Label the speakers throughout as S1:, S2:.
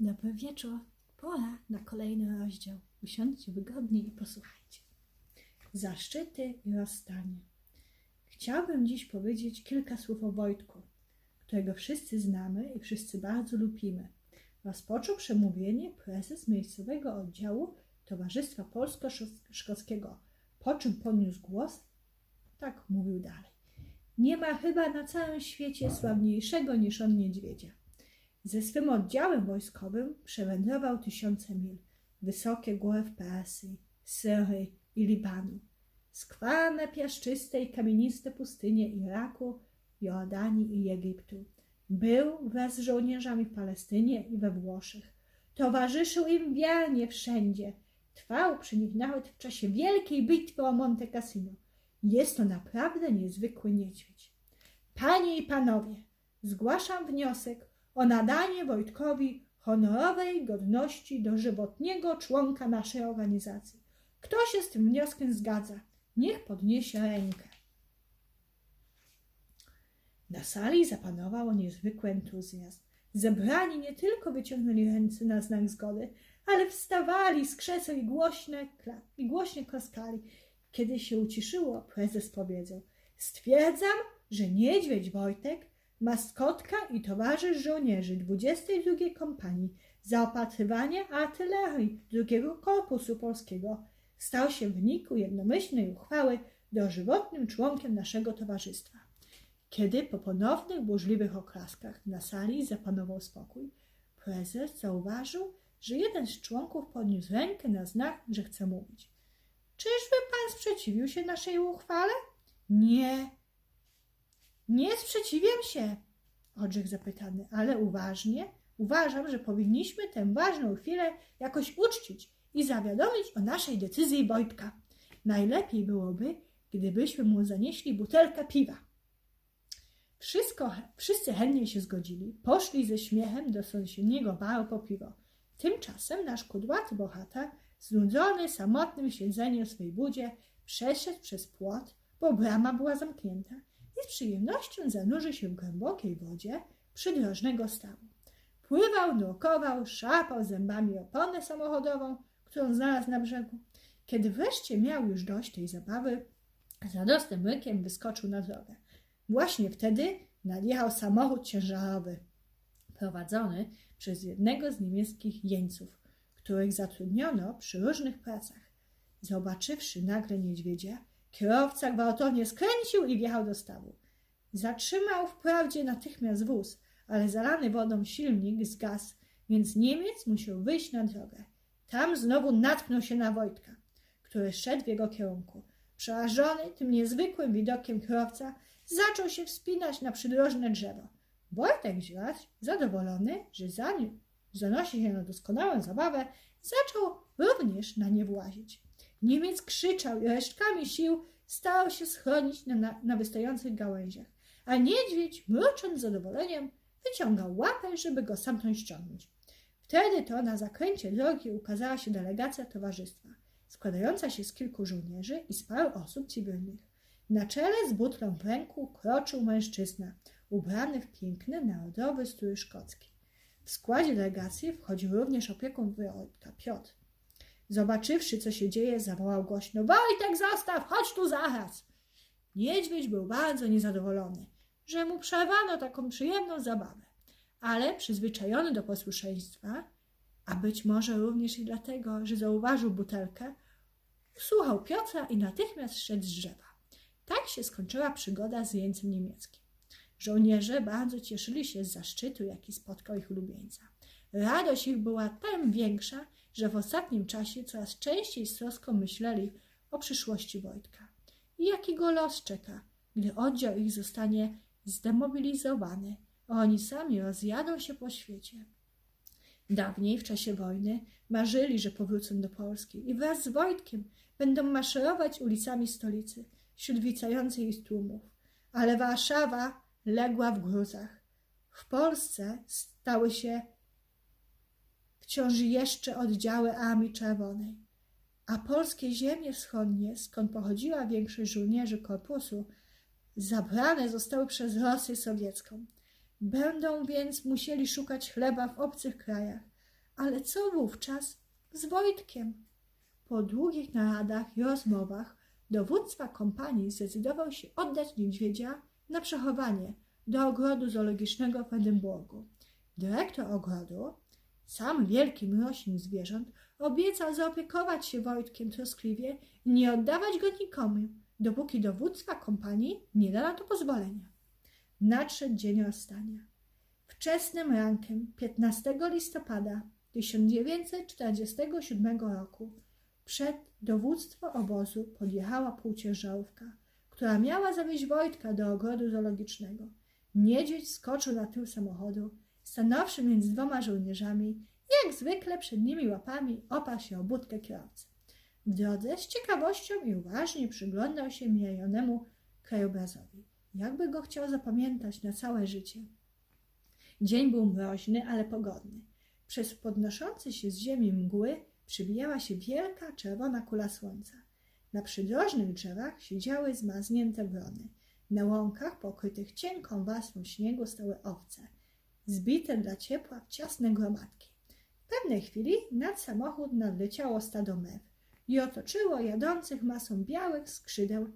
S1: Dobry wieczór. Pora na kolejny rozdział. Usiądźcie wygodnie i posłuchajcie. Zaszczyty i rozstanie. Chciałbym dziś powiedzieć kilka słów o Wojtku, którego wszyscy znamy i wszyscy bardzo lubimy. Rozpoczął przemówienie prezes miejscowego oddziału Towarzystwa Polsko-Szkockiego, po czym podniósł głos. Tak mówił dalej. Nie ma chyba na całym świecie sławniejszego niż on niedźwiedzia. Ze swym oddziałem wojskowym przewędrował tysiące mil, wysokie góry w Persji, Syrii i Libanu, skwarne, piaszczyste i kamieniste pustynie Iraku, Jordanii i Egiptu. Był wraz z żołnierzami w Palestynie i we Włoszech. Towarzyszył im wiernie wszędzie. Trwał przy nich nawet w czasie wielkiej bitwy o Monte Cassino. Jest to naprawdę niezwykły niedźwiedź. Panie i panowie, zgłaszam wniosek o nadanie Wojtkowi honorowej godności dożywotniego członka naszej organizacji. Kto się z tym wnioskiem zgadza, niech podniesie rękę. Na sali zapanował niezwykły entuzjazm. Zebrani nie tylko wyciągnęli ręce na znak zgody, ale wstawali z krzeseł i, głośne, i głośnie klaskali. Kiedy się uciszyło, prezes powiedział: Stwierdzam, że niedźwiedź Wojtek maskotka i towarzysz żołnierzy 22 Kompanii zaopatrywania artylerii II Korpusu Polskiego stał się w wyniku jednomyślnej uchwały dożywotnym członkiem naszego towarzystwa. Kiedy po ponownych burzliwych oklaskach na sali zapanował spokój, prezes zauważył, że jeden z członków podniósł rękę na znak, że chce mówić. Czyżby pan sprzeciwił się naszej uchwale? Nie, nie sprzeciwiam się, odrzekł zapytany, ale uważnie uważam, że powinniśmy tę ważną chwilę jakoś uczcić i zawiadomić o naszej decyzji Wojtka. Najlepiej byłoby, gdybyśmy mu zanieśli butelkę piwa. Wszystko, wszyscy chętnie się zgodzili. Poszli ze śmiechem do sąsiedniego baru po piwo. Tymczasem nasz kudłaty bohater, znudzony samotnym siedzeniem w swej budzie, przeszedł przez płot, bo brama była zamknięta i z przyjemnością zanurzy się w głębokiej wodzie przydrożnego stawu. Pływał, nurkował, szarpał zębami oponę samochodową, którą znalazł na brzegu. Kiedy wreszcie miał już dość tej zabawy, z radosnym rykiem wyskoczył na drogę. Właśnie wtedy nadjechał samochód ciężarowy, prowadzony przez jednego z niemieckich jeńców, których zatrudniono przy różnych pracach. Zobaczywszy nagle niedźwiedzia, Kierowca gwałtownie skręcił i wjechał do stawu. Zatrzymał wprawdzie natychmiast wóz, ale zalany wodą silnik zgasł, więc Niemiec musiał wyjść na drogę. Tam znowu natknął się na Wojtka, który szedł w jego kierunku. Przerażony tym niezwykłym widokiem kierowca zaczął się wspinać na przydrożne drzewo. Wojtek zaś, zadowolony, że za nim zanosi się na doskonałą zabawę, zaczął również na nie włazić. Niemiec krzyczał i resztkami sił starał się schronić na, na, wystających gałęziach, a niedźwiedź, mrucząc zadowoleniem, wyciągał łapę, żeby go stamtąd ściągnąć. Wtedy to na zakręcie drogi ukazała się delegacja towarzystwa, składająca się z kilku żołnierzy i z paru osób cywilnych. Na czele z butlą w ręku kroczył mężczyzna, ubrany w piękny narodowy strój szkocki. W składzie delegacji wchodził również opiekun Wojtka Piotr, Zobaczywszy, co się dzieje, zawołał głośno: Wojtek, zostaw, chodź tu zaraz! Niedźwiedź był bardzo niezadowolony, że mu przerwano taką przyjemną zabawę, ale przyzwyczajony do posłuszeństwa, a być może również i dlatego, że zauważył butelkę, słuchał Piotra i natychmiast szedł z drzewa. Tak się skończyła przygoda z jeńcem niemieckim. Żołnierze bardzo cieszyli się z zaszczytu, jaki spotkał ich ulubieńca. Radość ich była tym większa, że w ostatnim czasie coraz częściej z troską myśleli o przyszłości Wojtka i jaki go los czeka, gdy oddział ich zostanie zdemobilizowany, a oni sami rozjadą się po świecie. Dawniej, w czasie wojny, marzyli, że powrócą do Polski i wraz z Wojtkiem będą maszerować ulicami stolicy wśród wicających ich tłumów. Ale Warszawa legła w gruzach. W Polsce stały się wciąż jeszcze oddziały Armii Czerwonej, a polskie ziemie wschodnie, skąd pochodziła większość żołnierzy korpusu, zabrane zostały przez Rosję sowiecką. Będą więc musieli szukać chleba w obcych krajach, Ale co wówczas z Wojtkiem? Po długich naradach i rozmowach dowódca kompanii zdecydował się oddać niedźwiedzia na przechowanie do ogrodu zoologicznego w Edynburgu. Dyrektor ogrodu, sam wielki mroźnik zwierząt, obiecał zaopiekować się Wojtkiem troskliwie i nie oddawać go nikomu, dopóki dowódca kompanii nie da na to pozwolenia. Nadszedł dzień rozstania. Wczesnym rankiem 15 listopada 1947 roku przed dowództwo obozu podjechała półciężarówka, która miała zawieźć Wojtka do ogrodu zoologicznego. Niedźwiedź skoczył na tył samochodu, stanowszy między dwoma żołnierzami, jak zwykle przednimi łapami oparł się o budkę kierowcy. W drodze z ciekawością i uważnie przyglądał się mijajonemu krajobrazowi, jakby go chciał zapamiętać na całe życie. Dzień był mroźny, ale pogodny. Przez podnoszące się z ziemi mgły przybijała się wielka czerwona kula słońca. Na przydrożnych drzewach siedziały zmarznięte wrony. Na łąkach pokrytych cienką warstwą śniegu stały owce, zbite dla ciepła w ciasne gromadki. W pewnej chwili nad samochód nadleciało stado mew i otoczyło jadących masą białych skrzydeł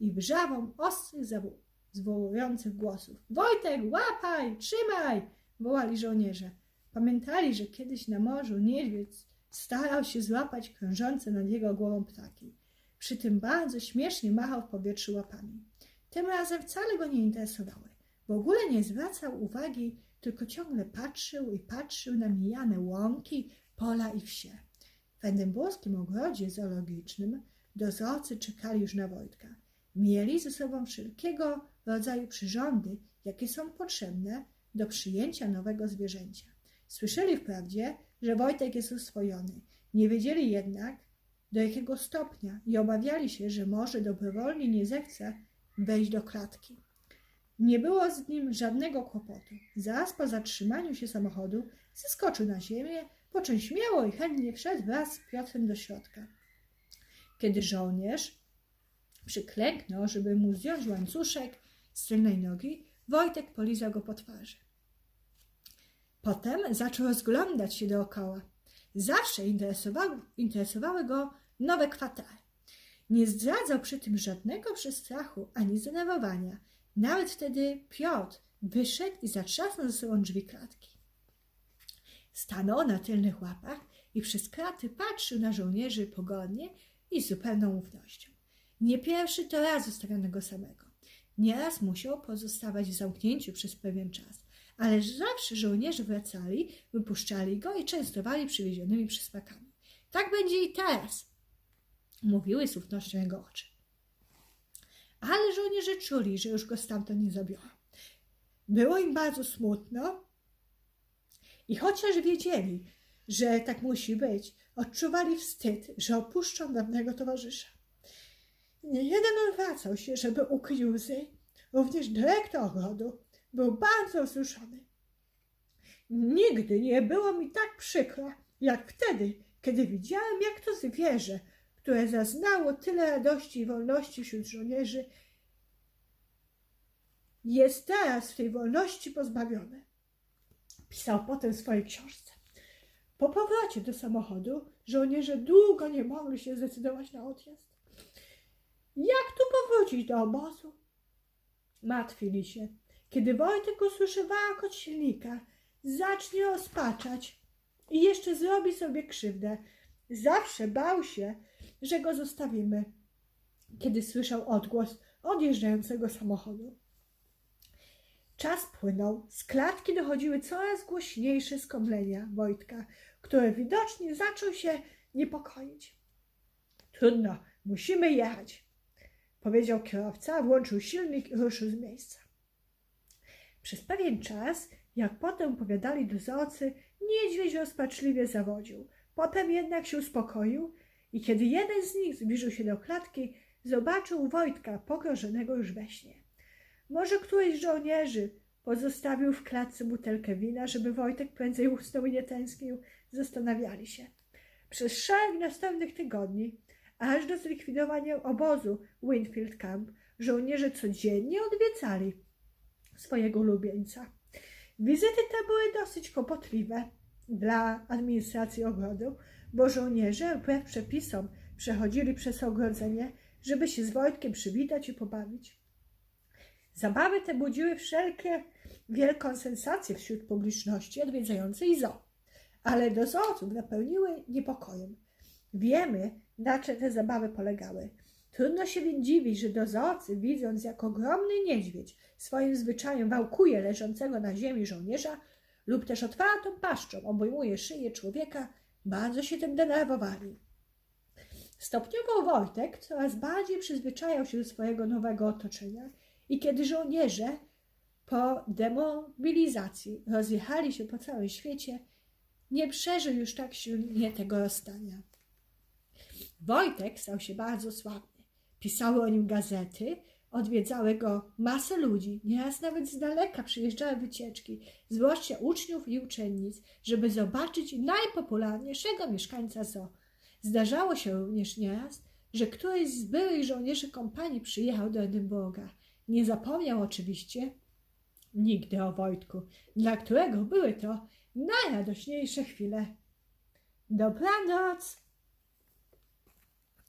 S1: i wrzawą ostrych, zwołujących głosów. Wojtek, łapaj, trzymaj! wołali żołnierze. Pamiętali, że kiedyś na morzu niedźwiedź starał się złapać krążące nad jego głową ptaki. Przy tym bardzo śmiesznie machał w powietrzu łapami. Tym razem wcale go nie interesowały. W ogóle nie zwracał uwagi, tylko ciągle patrzył i patrzył na mijane łąki, pola i wsie. W edynburskim ogrodzie zoologicznym dozorcy czekali już na Wojtka. Mieli ze sobą wszelkiego rodzaju przyrządy, jakie są potrzebne do przyjęcia nowego zwierzęcia. Słyszeli wprawdzie, że Wojtek jest oswojony. Nie wiedzieli jednak, do jakiego stopnia i obawiali się, że może dobrowolnie nie zechce wejść do klatki. Nie było z nim żadnego kłopotu. Zaraz po zatrzymaniu się samochodu zeskoczył na ziemię, po czym śmiało i chętnie wszedł wraz z Piotrem do środka. Kiedy żołnierz przyklęknął, żeby mu zdjąć łańcuszek z tylnej nogi, Wojtek polizał go po twarzy. Potem zaczął rozglądać się dookoła. Zawsze interesowały, interesowały go nowe kwatery. Nie zdradzał przy tym żadnego przestrachu ani zdenerwowania. Nawet wtedy Piotr wyszedł i zatrzasnął ze sobą drzwi klatki. Stanął na tylnych łapach i przez kraty patrzył na żołnierzy pogodnie i z zupełną ufnością. Nie pierwszy to raz zostawiono go samego. Nieraz musiał pozostawać w zamknięciu przez pewien czas, ale zawsze żołnierze wracali, wypuszczali go i częstowali przywiezionymi przysmakami. Tak będzie i teraz, mówiły z ufnością jego oczy. Ale żołnierze czuli, że już go stamtąd nie zabiorą. Było im bardzo smutno i chociaż wiedzieli, że tak musi być, odczuwali wstyd, że opuszczą dawnego towarzysza. Nie jeden odwracał się, żeby ukryć łzy. Również dyrektor ogrodu był bardzo wzruszony. Nigdy nie było mi tak przykro, jak wtedy, kiedy widziałem, jak to zwierzę, które zaznało tyle radości i wolności wśród żołnierzy, jest teraz tej wolności pozbawione. Pisał potem w swojej książce. Po powrocie do samochodu żołnierze długo nie mogli się zdecydować na odjazd. Jak tu powrócić do obozu? Martwili się. Kiedy Wojtek usłyszy warkot silnika, zacznie rozpaczać i jeszcze zrobi sobie krzywdę. Zawsze bał się, że go zostawimy, kiedy słyszał odgłos odjeżdżającego samochodu. Czas płynął, z klatki dochodziły coraz głośniejsze skomlenia Wojtka, który widocznie zaczął się niepokoić. Trudno, musimy jechać, powiedział kierowca, włączył silnik i ruszył z miejsca. Przez pewien czas, jak potem powiadali dozorcy, niedźwiedź rozpaczliwie zawodził. Potem jednak się uspokoił i kiedy jeden z nich zbliżył się do klatki, zobaczył Wojtka pogrożonego już we śnie. Może któryś z żołnierzy pozostawił w klatce butelkę wina, żeby Wojtek prędzej usnął i nie tęsknił, zastanawiali się. Przez szereg następnych tygodni, aż do zlikwidowania obozu Winfield Camp, żołnierze codziennie odwiedzali swojego ulubieńca. Wizyty te były dosyć kłopotliwe. dla administracji ogrodu, bo żołnierze wbrew przepisom przechodzili przez ogrodzenie, żeby się z Wojtkiem przywitać i pobawić. Zabawy te budziły wszelkie wielką sensację wśród publiczności odwiedzającej zoo, ale dozorców napełniły niepokojem. Wiemy, na czym te zabawy polegały. Trudno się więc dziwić, że dozorcy, widząc jak ogromny niedźwiedź swoim zwyczajem wałkuje leżącego na ziemi żołnierza lub też otwartą paszczą obejmuje szyję człowieka, bardzo się tym denerwowali. Stopniowo Wojtek coraz bardziej przyzwyczajał się do swojego nowego otoczenia i kiedy żołnierze po demobilizacji rozjechali się po całym świecie, nie przeżył już tak silnie tego rozstania. Wojtek stał się bardzo sławny. Pisały o nim gazety, odwiedzały go masę ludzi, nieraz nawet z daleka przyjeżdżały wycieczki, zwłaszcza uczniów i uczennic, żeby zobaczyć najpopularniejszego mieszkańca zoo. Zdarzało się również nieraz, że któryś z byłych żołnierzy kompanii przyjechał do Edynburga. Nie zapomniał oczywiście nigdy o Wojtku, dla którego były to najradośniejsze chwile. Dobranoc!